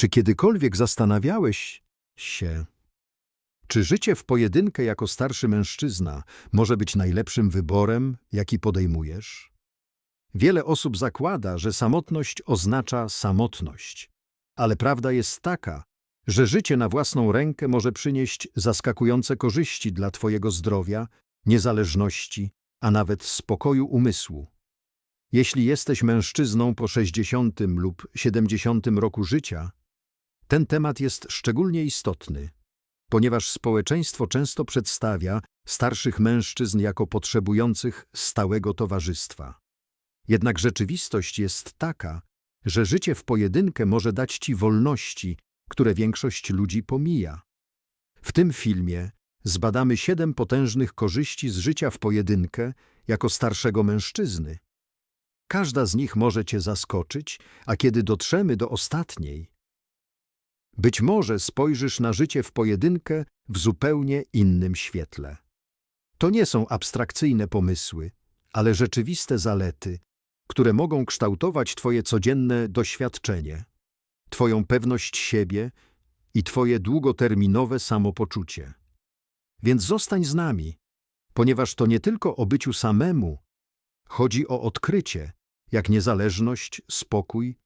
Czy kiedykolwiek zastanawiałeś się, czy życie w pojedynkę jako starszy mężczyzna może być najlepszym wyborem, jaki podejmujesz? Wiele osób zakłada, że samotność oznacza samotność, ale prawda jest taka, że życie na własną rękę może przynieść zaskakujące korzyści dla Twojego zdrowia, niezależności, a nawet spokoju umysłu. Jeśli jesteś mężczyzną po 60 lub 70 roku życia, ten temat jest szczególnie istotny, ponieważ społeczeństwo często przedstawia starszych mężczyzn jako potrzebujących stałego towarzystwa. Jednak rzeczywistość jest taka, że życie w pojedynkę może dać ci wolności, które większość ludzi pomija. W tym filmie zbadamy siedem potężnych korzyści z życia w pojedynkę jako starszego mężczyzny. Każda z nich może cię zaskoczyć, a kiedy dotrzemy do ostatniej, być może spojrzysz na życie w pojedynkę w zupełnie innym świetle. To nie są abstrakcyjne pomysły, ale rzeczywiste zalety, które mogą kształtować Twoje codzienne doświadczenie, Twoją pewność siebie i Twoje długoterminowe samopoczucie. Więc zostań z nami, ponieważ to nie tylko o byciu samemu, chodzi o odkrycie, jak niezależność, spokój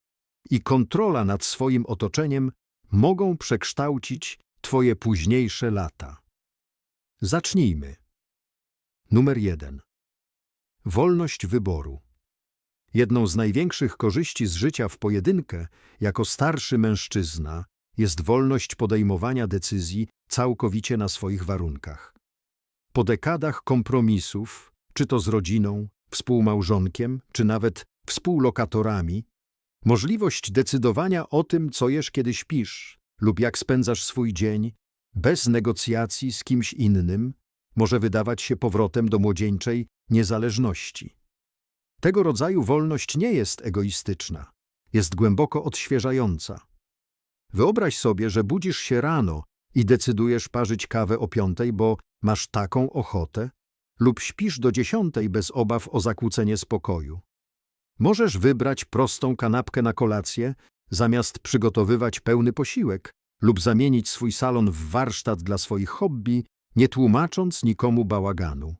i kontrola nad swoim otoczeniem mogą przekształcić Twoje późniejsze lata. Zacznijmy. Numer jeden. Wolność wyboru. Jedną z największych korzyści z życia w pojedynkę jako starszy mężczyzna jest wolność podejmowania decyzji całkowicie na swoich warunkach. Po dekadach kompromisów, czy to z rodziną, współmałżonkiem, czy nawet współlokatorami, możliwość decydowania o tym, co jesz, kiedy śpisz lub jak spędzasz swój dzień, bez negocjacji z kimś innym, może wydawać się powrotem do młodzieńczej niezależności. Tego rodzaju wolność nie jest egoistyczna, jest głęboko odświeżająca. Wyobraź sobie, że budzisz się rano i decydujesz parzyć kawę o piątej, bo masz taką ochotę, lub śpisz do dziesiątej bez obaw o zakłócenie spokoju. Możesz wybrać prostą kanapkę na kolację, zamiast przygotowywać pełny posiłek, lub zamienić swój salon w warsztat dla swoich hobby, nie tłumacząc nikomu bałaganu.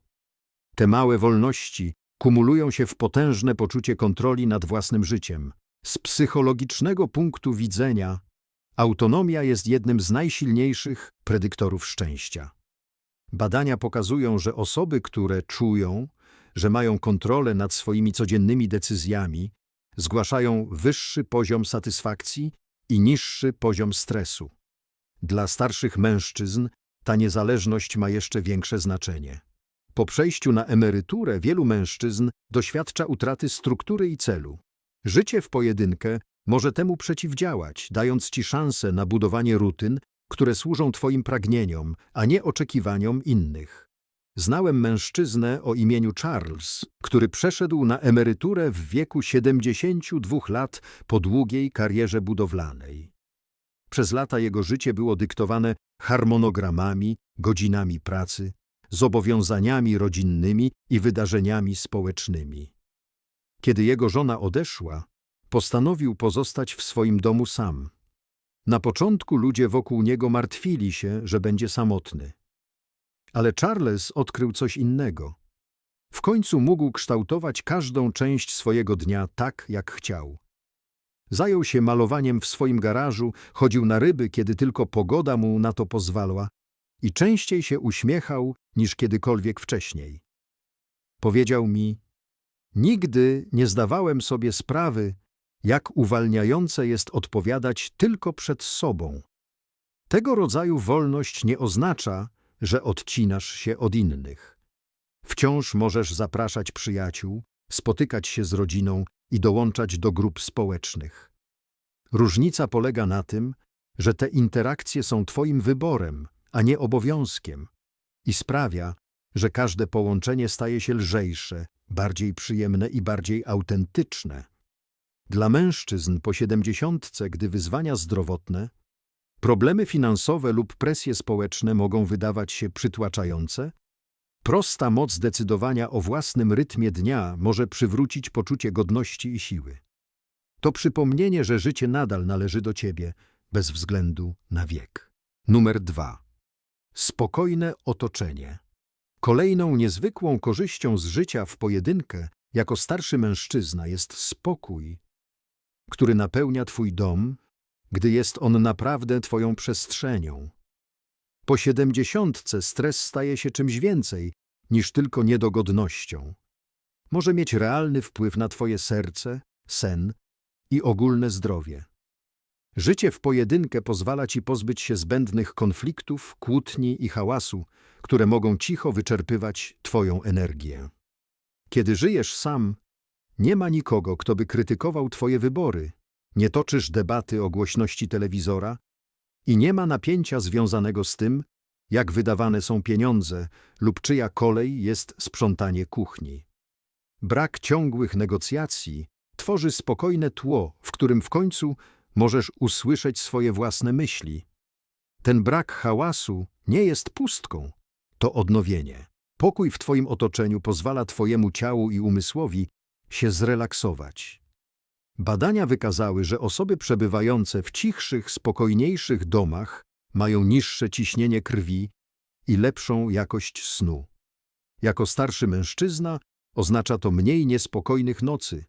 Te małe wolności kumulują się w potężne poczucie kontroli nad własnym życiem. Z psychologicznego punktu widzenia autonomia jest jednym z najsilniejszych predyktorów szczęścia. Badania pokazują, że osoby, które czują, że mają kontrolę nad swoimi codziennymi decyzjami, zgłaszają wyższy poziom satysfakcji i niższy poziom stresu. Dla starszych mężczyzn ta niezależność ma jeszcze większe znaczenie. Po przejściu na emeryturę wielu mężczyzn doświadcza utraty struktury i celu. Życie w pojedynkę może temu przeciwdziałać, dając ci szansę na budowanie rutyn, które służą twoim pragnieniom, a nie oczekiwaniom innych. Znałem mężczyznę o imieniu Charles, który przeszedł na emeryturę w wieku 72 lat po długiej karierze budowlanej. Przez lata jego życie było dyktowane harmonogramami, godzinami pracy, zobowiązaniami rodzinnymi i wydarzeniami społecznymi. Kiedy jego żona odeszła, postanowił pozostać w swoim domu sam. Na początku ludzie wokół niego martwili się, że będzie samotny. Ale Charles odkrył coś innego. W końcu mógł kształtować każdą część swojego dnia tak, jak chciał. Zajął się malowaniem w swoim garażu, chodził na ryby, kiedy tylko pogoda mu na to pozwalała i częściej się uśmiechał niż kiedykolwiek wcześniej. Powiedział mi, nigdy nie zdawałem sobie sprawy, jak uwalniające jest odpowiadać tylko przed sobą. Tego rodzaju wolność nie oznacza, że odcinasz się od innych. Wciąż możesz zapraszać przyjaciół, spotykać się z rodziną i dołączać do grup społecznych. Różnica polega na tym, że te interakcje są Twoim wyborem, a nie obowiązkiem i sprawia, że każde połączenie staje się lżejsze, bardziej przyjemne i bardziej autentyczne. Dla mężczyzn po siedemdziesiątce, gdy wyzwania zdrowotne, problemy finansowe lub presje społeczne mogą wydawać się przytłaczające, prosta moc decydowania o własnym rytmie dnia może przywrócić poczucie godności i siły. To przypomnienie, że życie nadal należy do ciebie, bez względu na wiek. Numer dwa. Spokojne otoczenie. Kolejną niezwykłą korzyścią z życia w pojedynkę jako starszy mężczyzna jest spokój, który napełnia twój dom, gdy jest on naprawdę twoją przestrzenią. Po siedemdziesiątce stres staje się czymś więcej niż tylko niedogodnością. Może mieć realny wpływ na twoje serce, sen i ogólne zdrowie. Życie w pojedynkę pozwala ci pozbyć się zbędnych konfliktów, kłótni i hałasu, które mogą cicho wyczerpywać twoją energię. Kiedy żyjesz sam, nie ma nikogo, kto by krytykował twoje wybory, nie toczysz debaty o głośności telewizora i nie ma napięcia związanego z tym, jak wydawane są pieniądze lub czyja kolej jest sprzątanie kuchni. Brak ciągłych negocjacji tworzy spokojne tło, w którym w końcu możesz usłyszeć swoje własne myśli. Ten brak hałasu nie jest pustką, to odnowienie. Pokój w Twoim otoczeniu pozwala Twojemu ciału i umysłowi się zrelaksować. Badania wykazały, że osoby przebywające w cichszych, spokojniejszych domach mają niższe ciśnienie krwi i lepszą jakość snu. Jako starszy mężczyzna oznacza to mniej niespokojnych nocy,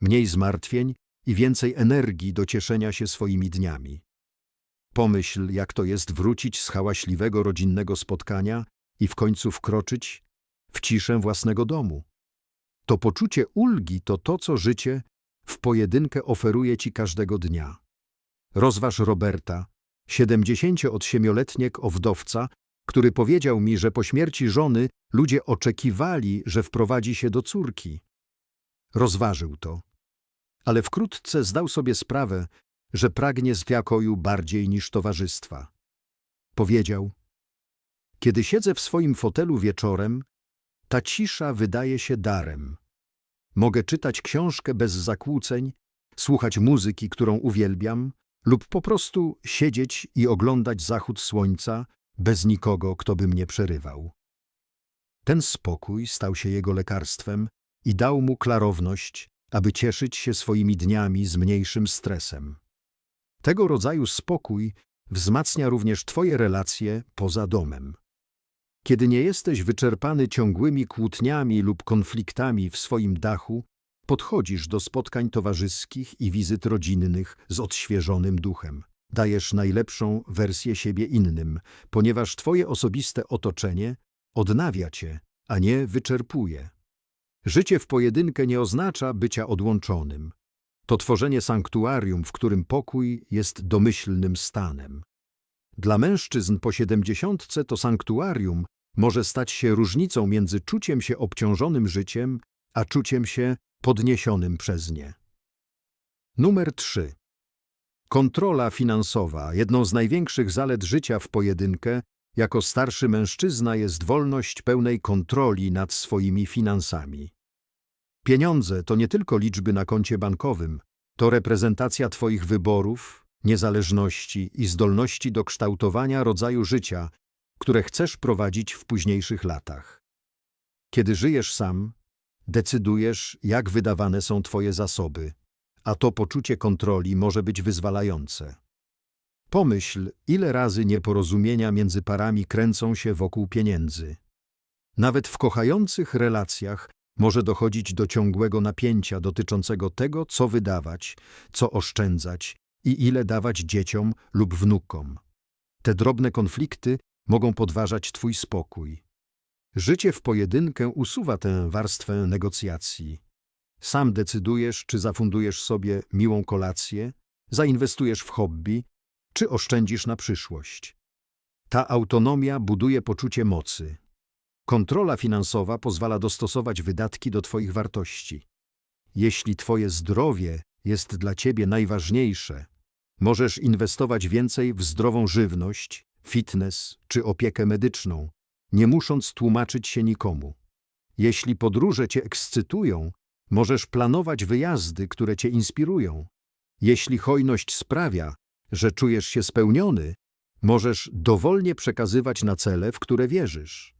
mniej zmartwień i więcej energii do cieszenia się swoimi dniami. Pomyśl, jak to jest wrócić z hałaśliwego rodzinnego spotkania i w końcu wkroczyć w ciszę własnego domu. To poczucie ulgi to to, co życie w pojedynkę oferuje ci każdego dnia. Rozważ Roberta, 78-letniego wdowca, który powiedział mi, że po śmierci żony ludzie oczekiwali, że wprowadzi się do córki. Rozważył to, ale wkrótce zdał sobie sprawę, że pragnie spokoju bardziej niż towarzystwa. Powiedział, kiedy siedzę w swoim fotelu wieczorem, ta cisza wydaje się darem. Mogę czytać książkę bez zakłóceń, słuchać muzyki, którą uwielbiam, lub po prostu siedzieć i oglądać zachód słońca bez nikogo, kto by mnie przerywał. Ten spokój stał się jego lekarstwem i dał mu klarowność, aby cieszyć się swoimi dniami z mniejszym stresem. Tego rodzaju spokój wzmacnia również Twoje relacje poza domem. Kiedy nie jesteś wyczerpany ciągłymi kłótniami lub konfliktami w swoim dachu, podchodzisz do spotkań towarzyskich i wizyt rodzinnych z odświeżonym duchem. Dajesz najlepszą wersję siebie innym, ponieważ Twoje osobiste otoczenie odnawia Cię, a nie wyczerpuje. Życie w pojedynkę nie oznacza bycia odłączonym. To tworzenie sanktuarium, w którym pokój jest domyślnym stanem. Dla mężczyzn po siedemdziesiątce to sanktuarium może stać się różnicą między czuciem się obciążonym życiem, a czuciem się podniesionym przez nie. Numer 3. Kontrola finansowa. Jedną z największych zalet życia w pojedynkę jako starszy mężczyzna jest wolność pełnej kontroli nad swoimi finansami. Pieniądze to nie tylko liczby na koncie bankowym, to reprezentacja Twoich wyborów, niezależności i zdolności do kształtowania rodzaju życia, które chcesz prowadzić w późniejszych latach. Kiedy żyjesz sam, decydujesz, jak wydawane są Twoje zasoby, a to poczucie kontroli może być wyzwalające. Pomyśl, ile razy nieporozumienia między parami kręcą się wokół pieniędzy. Nawet w kochających relacjach może dochodzić do ciągłego napięcia dotyczącego tego, co wydawać, co oszczędzać i ile dawać dzieciom lub wnukom. Te drobne konflikty mogą podważać Twój spokój. Życie w pojedynkę usuwa tę warstwę negocjacji. Sam decydujesz, czy zafundujesz sobie miłą kolację, zainwestujesz w hobby, czy oszczędzisz na przyszłość. Ta autonomia buduje poczucie mocy. Kontrola finansowa pozwala dostosować wydatki do Twoich wartości. Jeśli Twoje zdrowie jest dla Ciebie najważniejsze, możesz inwestować więcej w zdrową żywność, fitness czy opiekę medyczną, nie musząc tłumaczyć się nikomu. Jeśli podróże Cię ekscytują, możesz planować wyjazdy, które Cię inspirują. Jeśli hojność sprawia, że czujesz się spełniony, możesz dowolnie przekazywać na cele, w które wierzysz.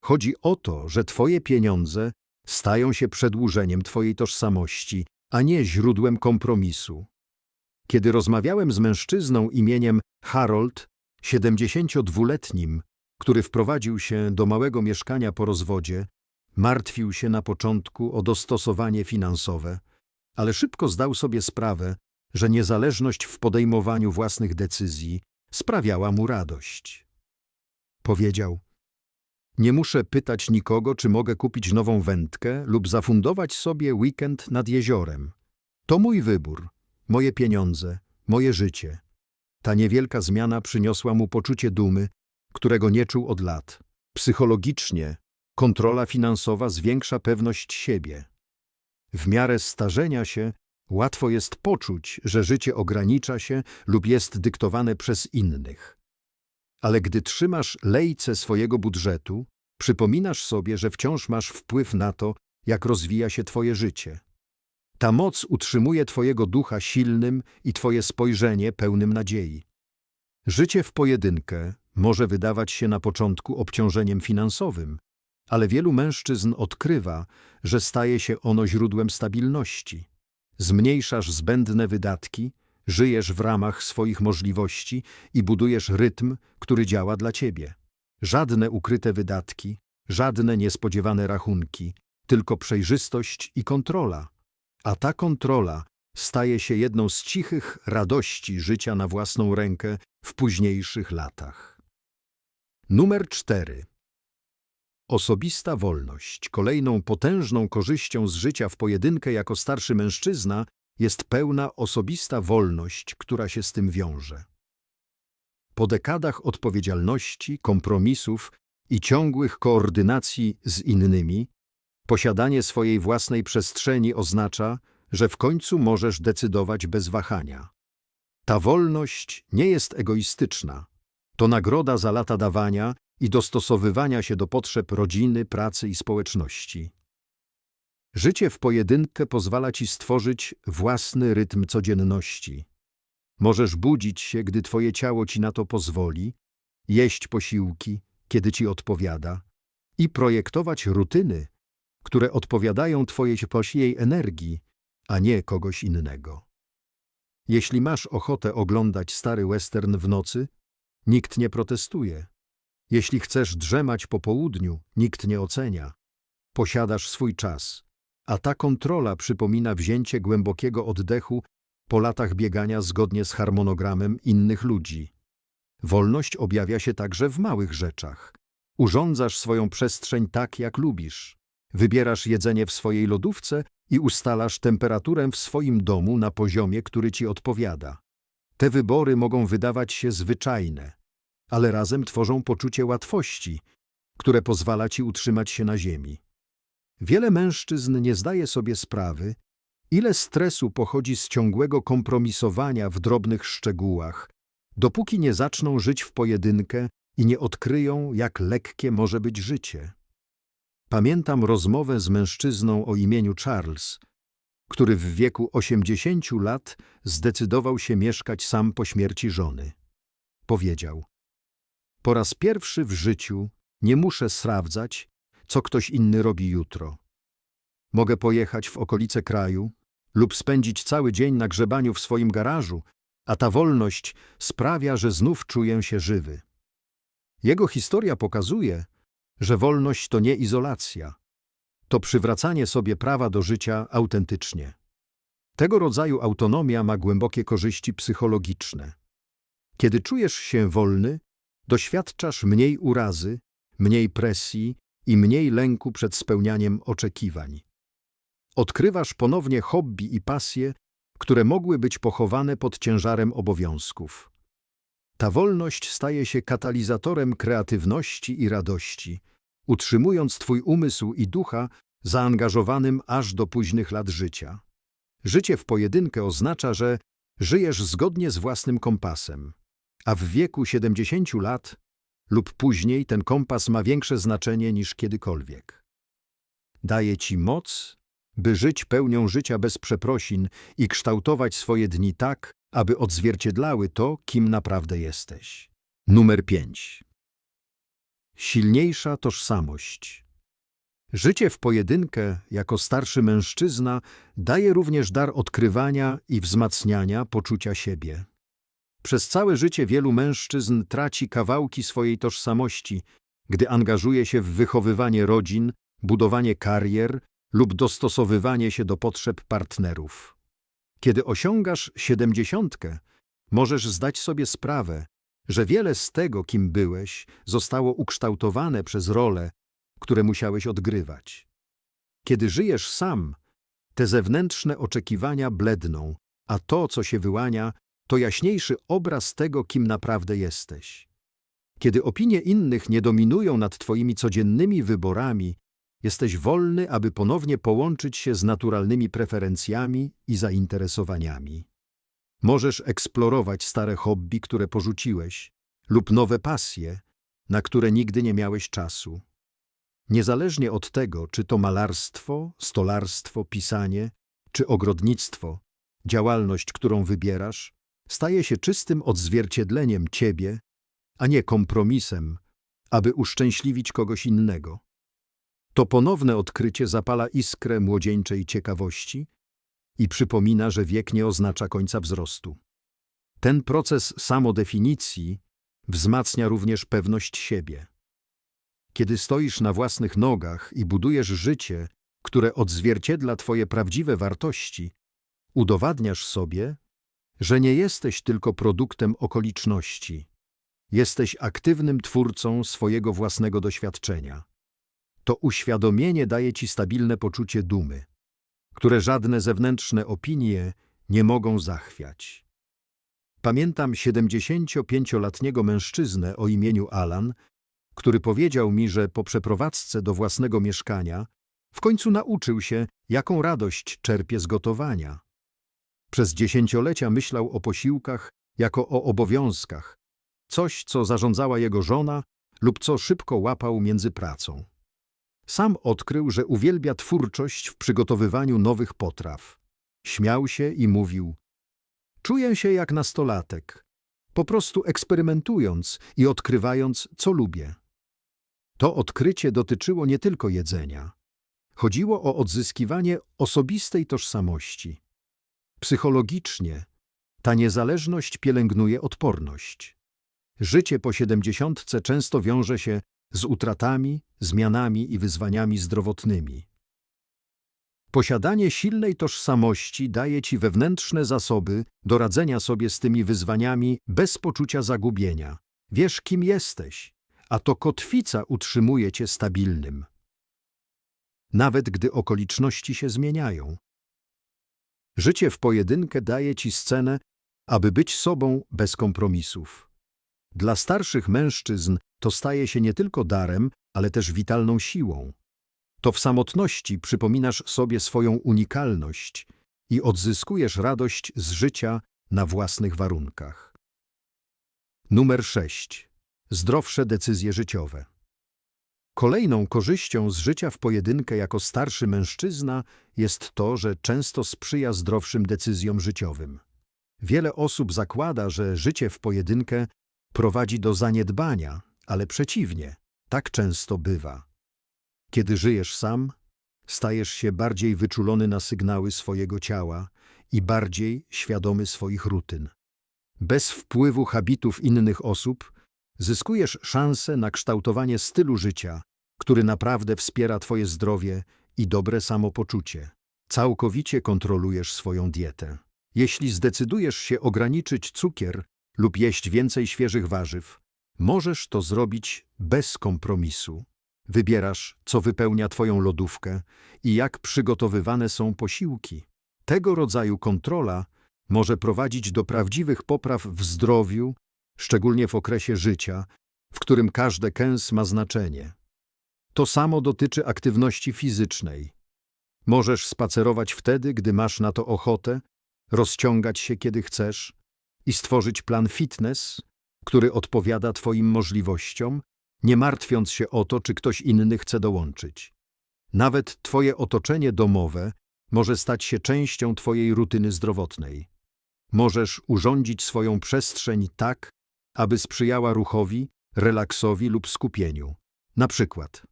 Chodzi o to, że Twoje pieniądze stają się przedłużeniem Twojej tożsamości, a nie źródłem kompromisu. Kiedy rozmawiałem z mężczyzną imieniem Harold, 72-letnim, który wprowadził się do małego mieszkania po rozwodzie, martwił się na początku o dostosowanie finansowe, ale szybko zdał sobie sprawę, że niezależność w podejmowaniu własnych decyzji sprawiała mu radość. Powiedział: Nie muszę pytać nikogo, czy mogę kupić nową wędkę lub zafundować sobie weekend nad jeziorem. To mój wybór, moje pieniądze, moje życie. Ta niewielka zmiana przyniosła mu poczucie dumy, którego nie czuł od lat. Psychologicznie kontrola finansowa zwiększa pewność siebie. W miarę starzenia się łatwo jest poczuć, że życie ogranicza się lub jest dyktowane przez innych. Ale gdy trzymasz lejce swojego budżetu, przypominasz sobie, że wciąż masz wpływ na to, jak rozwija się twoje życie. Ta moc utrzymuje twojego ducha silnym i twoje spojrzenie pełnym nadziei. Życie w pojedynkę może wydawać się na początku obciążeniem finansowym, ale wielu mężczyzn odkrywa, że staje się ono źródłem stabilności. Zmniejszasz zbędne wydatki, żyjesz w ramach swoich możliwości i budujesz rytm, który działa dla ciebie. Żadne ukryte wydatki, żadne niespodziewane rachunki, tylko przejrzystość i kontrola. A ta kontrola staje się jedną z cichych radości życia na własną rękę w późniejszych latach. Numer 4. Osobista wolność. Kolejną potężną korzyścią z życia w pojedynkę jako starszy mężczyzna jest pełna osobista wolność, która się z tym wiąże. Po dekadach odpowiedzialności, kompromisów i ciągłych koordynacji z innymi, posiadanie swojej własnej przestrzeni oznacza, że w końcu możesz decydować bez wahania. Ta wolność nie jest egoistyczna. To nagroda za lata dawania i dostosowywania się do potrzeb rodziny, pracy i społeczności. Życie w pojedynkę pozwala ci stworzyć własny rytm codzienności. Możesz budzić się, gdy twoje ciało ci na to pozwoli, jeść posiłki, kiedy ci odpowiada i projektować rutyny, które odpowiadają twojej posiej energii, a nie kogoś innego. Jeśli masz ochotę oglądać stary western w nocy, nikt nie protestuje. Jeśli chcesz drzemać po południu, nikt nie ocenia. Posiadasz swój czas, a ta kontrola przypomina wzięcie głębokiego oddechu po latach biegania zgodnie z harmonogramem innych ludzi. Wolność objawia się także w małych rzeczach. Urządzasz swoją przestrzeń tak, jak lubisz. Wybierasz jedzenie w swojej lodówce i ustalasz temperaturę w swoim domu na poziomie, który ci odpowiada. Te wybory mogą wydawać się zwyczajne, ale razem tworzą poczucie łatwości, które pozwala ci utrzymać się na ziemi. Wiele mężczyzn nie zdaje sobie sprawy, ile stresu pochodzi z ciągłego kompromisowania w drobnych szczegółach, dopóki nie zaczną żyć w pojedynkę i nie odkryją, jak lekkie może być życie. Pamiętam rozmowę z mężczyzną o imieniu Charles, który w wieku 80 lat zdecydował się mieszkać sam po śmierci żony. Powiedział: Po raz pierwszy w życiu nie muszę sprawdzać, co ktoś inny robi jutro. Mogę pojechać w okolice kraju lub spędzić cały dzień na grzebaniu w swoim garażu, a ta wolność sprawia, że znów czuję się żywy. Jego historia pokazuje, że wolność to nie izolacja, to przywracanie sobie prawa do życia autentycznie. Tego rodzaju autonomia ma głębokie korzyści psychologiczne. Kiedy czujesz się wolny, doświadczasz mniej urazy, mniej presji i mniej lęku przed spełnianiem oczekiwań. Odkrywasz ponownie hobby i pasje, które mogły być pochowane pod ciężarem obowiązków. Ta wolność staje się katalizatorem kreatywności i radości, utrzymując Twój umysł i ducha zaangażowanym aż do późnych lat życia. Życie w pojedynkę oznacza, że żyjesz zgodnie z własnym kompasem, a w wieku 70 lat lub później ten kompas ma większe znaczenie niż kiedykolwiek. Daje Ci moc, by żyć pełnią życia bez przeprosin i kształtować swoje dni tak, aby odzwierciedlały to, kim naprawdę jesteś. Numer 5. Silniejsza tożsamość. Życie w pojedynkę jako starszy mężczyzna daje również dar odkrywania i wzmacniania poczucia siebie. Przez całe życie wielu mężczyzn traci kawałki swojej tożsamości, gdy angażuje się w wychowywanie rodzin, budowanie karier lub dostosowywanie się do potrzeb partnerów. Kiedy osiągasz siedemdziesiątkę, możesz zdać sobie sprawę, że wiele z tego, kim byłeś, zostało ukształtowane przez role, które musiałeś odgrywać. Kiedy żyjesz sam, te zewnętrzne oczekiwania bledną, a to, co się wyłania, to jaśniejszy obraz tego, kim naprawdę jesteś. Kiedy opinie innych nie dominują nad twoimi codziennymi wyborami, jesteś wolny, aby ponownie połączyć się z naturalnymi preferencjami i zainteresowaniami. Możesz eksplorować stare hobby, które porzuciłeś, lub nowe pasje, na które nigdy nie miałeś czasu. Niezależnie od tego, czy to malarstwo, stolarstwo, pisanie, czy ogrodnictwo, działalność, którą wybierasz, staje się czystym odzwierciedleniem ciebie, a nie kompromisem, aby uszczęśliwić kogoś innego. To ponowne odkrycie zapala iskrę młodzieńczej ciekawości i przypomina, że wiek nie oznacza końca wzrostu. Ten proces samodefinicji wzmacnia również pewność siebie. Kiedy stoisz na własnych nogach i budujesz życie, które odzwierciedla Twoje prawdziwe wartości, udowadniasz sobie, że nie jesteś tylko produktem okoliczności. Jesteś aktywnym twórcą swojego własnego doświadczenia. To uświadomienie daje Ci stabilne poczucie dumy, które żadne zewnętrzne opinie nie mogą zachwiać. Pamiętam 75-letniego mężczyznę o imieniu Alan, który powiedział mi, że po przeprowadzce do własnego mieszkania w końcu nauczył się, jaką radość czerpie z gotowania. Przez dziesięciolecia myślał o posiłkach jako o obowiązkach, coś, co zarządzała jego żona lub co szybko łapał między pracą. Sam odkrył, że uwielbia twórczość w przygotowywaniu nowych potraw. Śmiał się i mówił: Czuję się jak nastolatek, po prostu eksperymentując i odkrywając, co lubię. To odkrycie dotyczyło nie tylko jedzenia. Chodziło o odzyskiwanie osobistej tożsamości. Psychologicznie ta niezależność pielęgnuje odporność. Życie po siedemdziesiątce często wiąże się z utratami, zmianami i wyzwaniami zdrowotnymi. Posiadanie silnej tożsamości daje ci wewnętrzne zasoby do radzenia sobie z tymi wyzwaniami bez poczucia zagubienia. Wiesz, kim jesteś, a to kotwica utrzymuje cię stabilnym. Nawet gdy okoliczności się zmieniają. Życie w pojedynkę daje ci scenę, aby być sobą bez kompromisów. Dla starszych mężczyzn to staje się nie tylko darem, ale też witalną siłą. To w samotności przypominasz sobie swoją unikalność i odzyskujesz radość z życia na własnych warunkach. Numer 6. Zdrowsze decyzje życiowe. Kolejną korzyścią z życia w pojedynkę jako starszy mężczyzna jest to, że często sprzyja zdrowszym decyzjom życiowym. Wiele osób zakłada, że życie w pojedynkę prowadzi do zaniedbania, ale przeciwnie, tak często bywa. Kiedy żyjesz sam, stajesz się bardziej wyczulony na sygnały swojego ciała i bardziej świadomy swoich rutyn. Bez wpływu habitów innych osób zyskujesz szansę na kształtowanie stylu życia, który naprawdę wspiera Twoje zdrowie i dobre samopoczucie. Całkowicie kontrolujesz swoją dietę. Jeśli zdecydujesz się ograniczyć cukier lub jeść więcej świeżych warzyw, możesz to zrobić bez kompromisu. Wybierasz, co wypełnia Twoją lodówkę i jak przygotowywane są posiłki. Tego rodzaju kontrola może prowadzić do prawdziwych popraw w zdrowiu, szczególnie w okresie życia, w którym każde kęs ma znaczenie. To samo dotyczy aktywności fizycznej. Możesz spacerować wtedy, gdy masz na to ochotę, rozciągać się, kiedy chcesz i stworzyć plan fitness, który odpowiada Twoim możliwościom, nie martwiąc się o to, czy ktoś inny chce dołączyć. Nawet Twoje otoczenie domowe może stać się częścią Twojej rutyny zdrowotnej. Możesz urządzić swoją przestrzeń tak, aby sprzyjała ruchowi, relaksowi lub skupieniu. Na przykład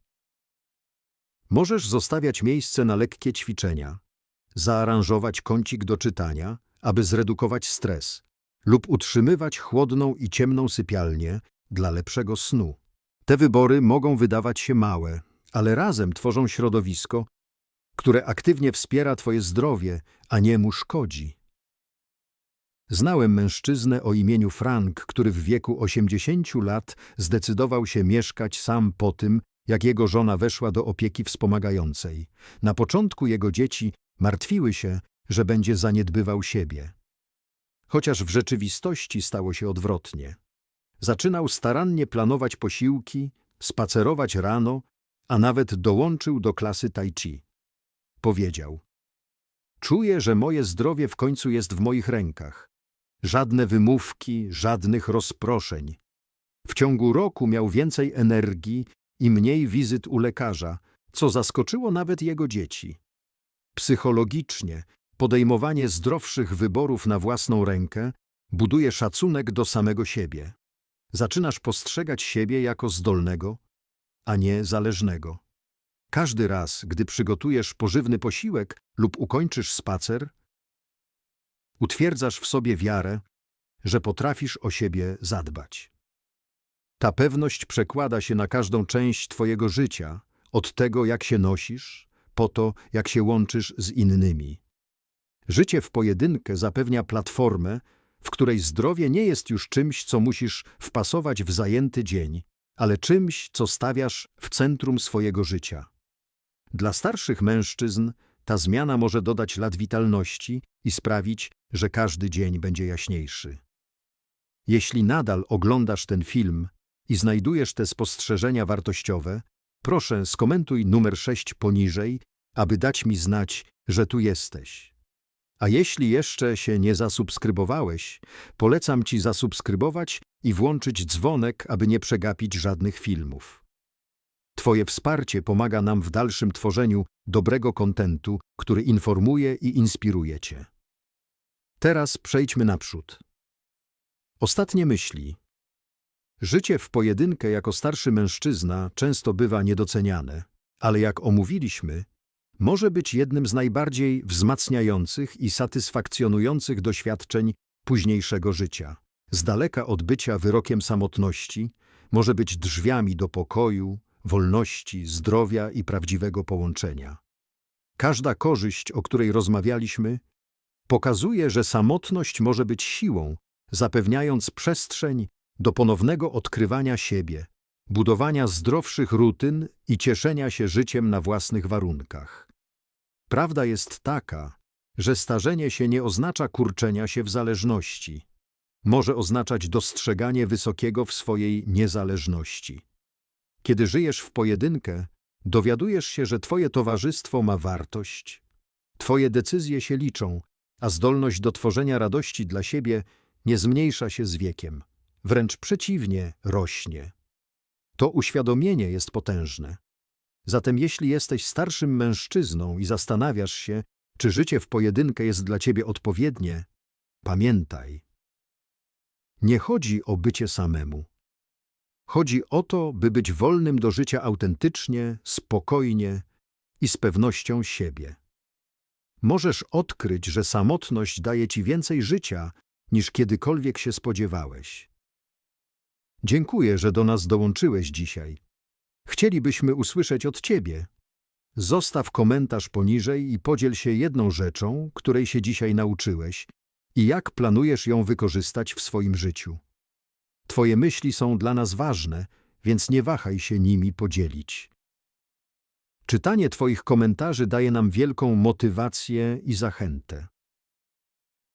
Możesz zostawiać miejsce na lekkie ćwiczenia, zaaranżować kącik do czytania, aby zredukować stres, lub utrzymywać chłodną i ciemną sypialnię dla lepszego snu. Te wybory mogą wydawać się małe, ale razem tworzą środowisko, które aktywnie wspiera Twoje zdrowie, a nie mu szkodzi. Znałem mężczyznę o imieniu Frank, który w wieku 80 lat zdecydował się mieszkać sam po tym, jak jego żona weszła do opieki wspomagającej. Na początku jego dzieci martwiły się, że będzie zaniedbywał siebie. Chociaż w rzeczywistości stało się odwrotnie. Zaczynał starannie planować posiłki, spacerować rano, a nawet dołączył do klasy tai chi. Powiedział: Czuję, że moje zdrowie w końcu jest w moich rękach. Żadne wymówki, żadnych rozproszeń. W ciągu roku miał więcej energii i mniej wizyt u lekarza, co zaskoczyło nawet jego dzieci. Psychologicznie podejmowanie zdrowszych wyborów na własną rękę buduje szacunek do samego siebie. Zaczynasz postrzegać siebie jako zdolnego, a nie zależnego. Każdy raz, gdy przygotujesz pożywny posiłek lub ukończysz spacer, utwierdzasz w sobie wiarę, że potrafisz o siebie zadbać. Ta pewność przekłada się na każdą część Twojego życia, od tego, jak się nosisz, po to, jak się łączysz z innymi. Życie w pojedynkę zapewnia platformę, w której zdrowie nie jest już czymś, co musisz wpasować w zajęty dzień, ale czymś, co stawiasz w centrum swojego życia. Dla starszych mężczyzn ta zmiana może dodać lat witalności i sprawić, że każdy dzień będzie jaśniejszy. Jeśli nadal oglądasz ten film i znajdujesz te spostrzeżenia wartościowe, proszę skomentuj numer 6 poniżej, aby dać mi znać, że tu jesteś. A jeśli jeszcze się nie zasubskrybowałeś, polecam Ci zasubskrybować i włączyć dzwonek, aby nie przegapić żadnych filmów. Twoje wsparcie pomaga nam w dalszym tworzeniu dobrego kontentu, który informuje i inspiruje Cię. Teraz przejdźmy naprzód. Ostatnie myśli. Życie w pojedynkę jako starszy mężczyzna często bywa niedoceniane, ale jak omówiliśmy, może być jednym z najbardziej wzmacniających i satysfakcjonujących doświadczeń późniejszego życia. Z daleka od bycia wyrokiem samotności, może być drzwiami do pokoju, wolności, zdrowia i prawdziwego połączenia. Każda korzyść, o której rozmawialiśmy, pokazuje, że samotność może być siłą, zapewniając przestrzeń do ponownego odkrywania siebie, budowania zdrowszych rutyn i cieszenia się życiem na własnych warunkach. Prawda jest taka, że starzenie się nie oznacza kurczenia się w zależności. Może oznaczać dostrzeganie wysokiego w swojej niezależności. Kiedy żyjesz w pojedynkę, dowiadujesz się, że twoje towarzystwo ma wartość, twoje decyzje się liczą, a zdolność do tworzenia radości dla siebie nie zmniejsza się z wiekiem, wręcz przeciwnie, rośnie. To uświadomienie jest potężne. Zatem jeśli jesteś starszym mężczyzną i zastanawiasz się, czy życie w pojedynkę jest dla ciebie odpowiednie, pamiętaj. Nie chodzi o bycie samemu. Chodzi o to, by być wolnym do życia autentycznie, spokojnie i z pewnością siebie. Możesz odkryć, że samotność daje ci więcej życia, niż kiedykolwiek się spodziewałeś. Dziękuję, że do nas dołączyłeś dzisiaj. Chcielibyśmy usłyszeć od Ciebie. Zostaw komentarz poniżej i podziel się jedną rzeczą, której się dzisiaj nauczyłeś i jak planujesz ją wykorzystać w swoim życiu. Twoje myśli są dla nas ważne, więc nie wahaj się nimi podzielić. Czytanie Twoich komentarzy daje nam wielką motywację i zachętę.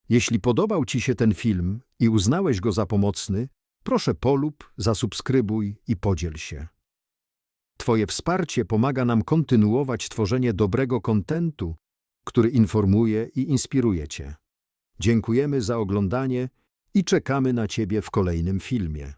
Jeśli podobał Ci się ten film i uznałeś go za pomocny, proszę polub, zasubskrybuj i podziel się. Twoje wsparcie pomaga nam kontynuować tworzenie dobrego kontentu, który informuje i inspiruje Cię. Dziękujemy za oglądanie i czekamy na Ciebie w kolejnym filmie.